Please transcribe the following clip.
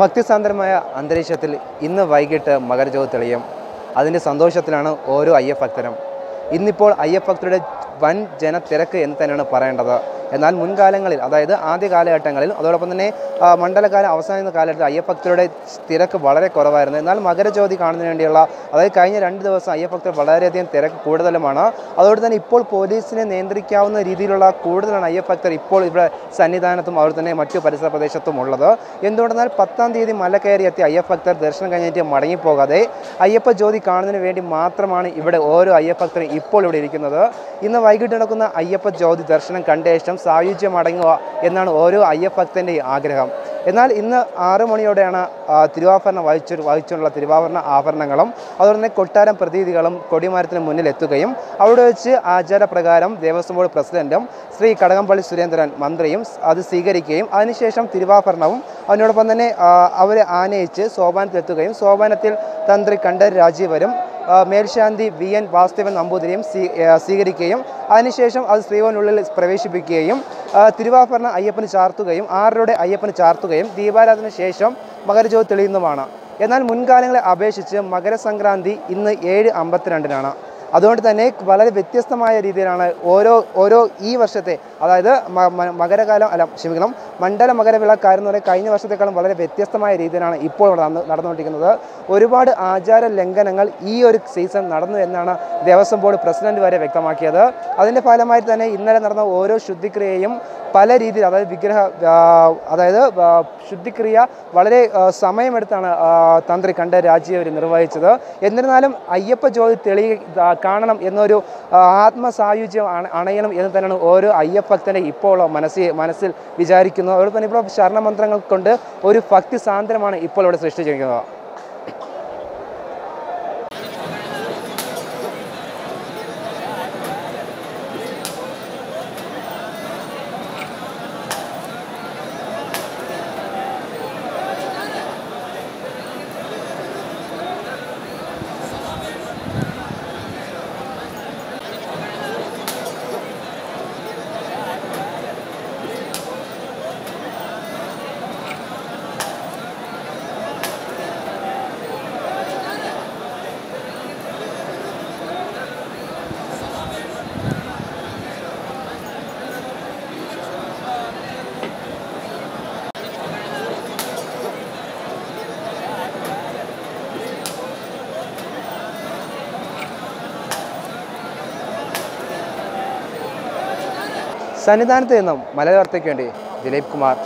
ഭക്തിസാന്ദ്രമായ അന്തരീക്ഷത്തിൽ ഇന്ന് വൈകിട്ട് മകരജ്യോതി തെളിയും. അതിന്റെ സന്തോഷത്തിലാണ് ഓരോ അയ്യഭക്തരും ഇന്നിപ്പോൾ അയ്യഭക്തരുടെ വൻ ജനത്തിരക്ക് എന്ന് തന്നെയാണ് പറയേണ്ടത്. എന്നാൽ മുൻകാലങ്ങളിൽ അതായത് ആദ്യ കാലഘട്ടങ്ങളിൽ അതോടൊപ്പം തന്നെ മണ്ഡലകാല അവസാനിക്കുന്ന കാലഘട്ടത്തിൽ അയ്യപ്പക്തരുടെ തിരക്ക് വളരെ കുറവായിരുന്നു. എന്നാൽ മകരജ്യോതി കാണുന്നതിന് വേണ്ടിയുള്ള അതായത് കഴിഞ്ഞ രണ്ട് ദിവസം അയ്യപ്പക്തർ വളരെയധികം തിരക്ക് കൂടുതലുമാണ്. അതുകൊണ്ട് തന്നെ ഇപ്പോൾ പോലീസിനെ നിയന്ത്രിക്കാവുന്ന രീതിയിലുള്ള കൂടുതലാണ് അയ്യപ്പക്തർ ഇപ്പോൾ ഇവിടെ സന്നിധാനത്തും അതുപോലെ തന്നെ മറ്റു പരിസര പ്രദേശത്തും ഉള്ളത്. എന്തുകൊണ്ടെന്നാൽ പത്താം തീയതി മല കയറി എത്തിയ അയ്യപ്പക്തർ ദർശനം കഴിഞ്ഞിട്ട് മടങ്ങിപ്പോകാതെ അയ്യപ്പ ജ്യോതി കാണുന്നതിന് വേണ്ടി മാത്രമാണ് ഇവിടെ ഓരോ അയ്യപ്പക്തരും ഇപ്പോൾ ഇവിടെ ഇരിക്കുന്നത്. ഇന്ന് വൈകിട്ട് നടക്കുന്ന അയ്യപ്പ ജ്യോതി ദർശനം കണ്ട ശേഷം സായുജ്യം അടങ്ങുക എന്നാണ് ഓരോ അയ്യഭക്തന്റെയും ആഗ്രഹം. എന്നാൽ ഇന്ന് ആറു മണിയോടെയാണ് തിരുവാഭരണം വഹിച്ചു വഹിച്ചുള്ള തിരുവാഭരണ ആഭരണങ്ങളും അതുപോലെ തന്നെ കൊട്ടാരം പ്രതിനിധികളും കൊടിമരത്തിന് മുന്നിൽ എത്തുകയും അവിടെ വെച്ച് ആചാരപ്രകാരം ദേവസ്വം ബോർഡ് പ്രസിഡന്റും ശ്രീ കടകംപള്ളി സുരേന്ദ്രൻ മന്ത്രിയും അത് സ്വീകരിക്കുകയും അതിനുശേഷം തിരുവാഭരണവും അതിനോടൊപ്പം തന്നെ അവരെ ആനയിച്ച് സോപാനത്തിലെത്തുകയും സോപാനത്തിൽ തന്ത്രി കണ്ഠർ രാജീവരും മേൽശാന്തി വി എൻ വാസുദേവൻ നമ്പൂതിരിയും സ്വീകരിക്കുകയും അതിനുശേഷം അത് ശ്രീവനുള്ളിൽ പ്രവേശിപ്പിക്കുകയും തിരുവാഭരണ അയ്യപ്പന് ചാർത്തുകയും ആറരയുടെ അയ്യപ്പന് ചാർത്തുകയും ദീപാരാധന ശേഷം മകരജ്യോതി തെളിയുന്നതുമാണ്. എന്നാൽ മുൻകാലങ്ങളെ അപേക്ഷിച്ച് മകരസംക്രാന്തി ഇന്ന് ഏഴ് അമ്പത്തിരണ്ടിനാണ്. അതുകൊണ്ട് തന്നെ വളരെ വ്യത്യസ്തമായ രീതിയിലാണ് ഓരോ ഓരോ ഈ വർഷത്തെ അതായത് മകരകാലം അല്ല ക്ഷമിക്കണം മണ്ഡല മകരവിളക്കാരെന്ന് പറയുന്നത് കഴിഞ്ഞ വർഷത്തെക്കാളും വളരെ വ്യത്യസ്തമായ രീതിയിലാണ് ഇപ്പോൾ നടന്നു നടന്നുകൊണ്ടിരിക്കുന്നത്. ഒരുപാട് ആചാര ലംഘനങ്ങൾ ഈ ഒരു സീസൺ നടന്നു എന്നാണ് ദേവസ്വം ബോർഡ് പ്രസിഡന്റ് വരെ വ്യക്തമാക്കിയത്. അതിന്റെ ഫലമായി തന്നെ ഇന്നലെ നടന്ന ഓരോ ശുദ്ധിക്രിയയും പല രീതിയിൽ അതായത് വിഗ്രഹ അതായത് ശുദ്ധിക്രിയ വളരെ സമയമെടുത്താണ് തന്ത്രി കണ്ട രാജ്യം അവർ നിർവഹിച്ചത്. എന്നിരുന്നാലും അയ്യപ്പ ജ്യോതി തെളി കാണണം എന്നൊരു ആത്മസായുജ്യം അണ- അണയണം എന്ന് തന്നെയാണ് ഓരോ അയ്യഭക്തനെ ഇപ്പോൾ മനസ്സിൽ മനസ്സിൽ വിചാരിക്കുന്നത്. അതുപോലെ തന്നെ ഇപ്പോൾ ശരണമന്ത്രങ്ങൾ കൊണ്ട് ഒരു ഭക്തി സാന്ദ്രമാണ് ഇപ്പോൾ ഇവിടെ സൃഷ്ടിച്ചിരിക്കുന്നത്. സന്നിധാനത്ത് നിന്നും മലയാളത്തേക്ക് വേണ്ടി ദിലീപ് കുമാർ